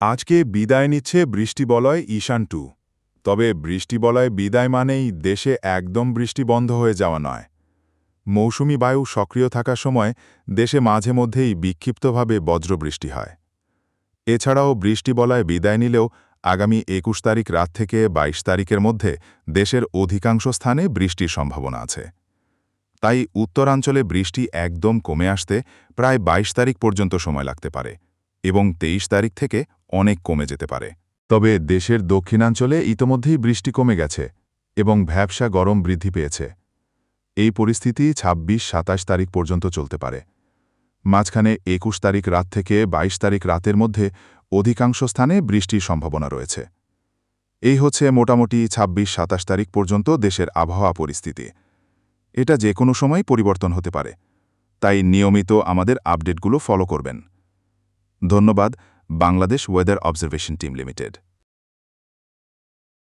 আজকে বিদায় নিচ্ছে বৃষ্টিবলয় ঈশান টু। তবে বৃষ্টিবলয় বিদায় মানেই দেশে একদম বৃষ্টি বন্ধ হয়ে যাওয়া নয়। মৌসুমি বায়ু সক্রিয় থাকার সময় দেশে মাঝে মধ্যেই বিক্ষিপ্তভাবে বজ্রবৃষ্টি হয়। এছাড়াও বৃষ্টিবলয় বিদায় নিলেও আগামী একুশ তারিখ রাত থেকে ২২ তারিখের মধ্যে দেশের অধিকাংশ স্থানে বৃষ্টির সম্ভাবনা আছে। তাই উত্তরাঞ্চলে বৃষ্টি একদম কমে আসতে প্রায় ২২ তারিখ পর্যন্ত সময় লাগতে পারে এবং ২৩ তারিখ থেকে অনেক কমে যেতে পারে। তবে দেশের দক্ষিণাঞ্চলে ইতোমধ্যেই বৃষ্টি কমে গেছে এবং ভ্যাবসা গরম বৃদ্ধি পেয়েছে। এই পরিস্থিতি ২৬ সাতাশ তারিখ পর্যন্ত চলতে পারে। মাঝখানে একুশ তারিখ রাত থেকে ২২ তারিখ রাতের মধ্যে অধিকাংশ স্থানে বৃষ্টির সম্ভাবনা রয়েছে। এই হচ্ছে মোটামুটি ২৬ সাতাশ তারিখ পর্যন্ত দেশের আবহাওয়া পরিস্থিতি। এটা যে কোনো সময় পরিবর্তন হতে পারে। তাই নিয়মিত আমাদের আপডেটগুলো ফলো করবেন। ধন্যবাদ Bangladesh weather observation team limited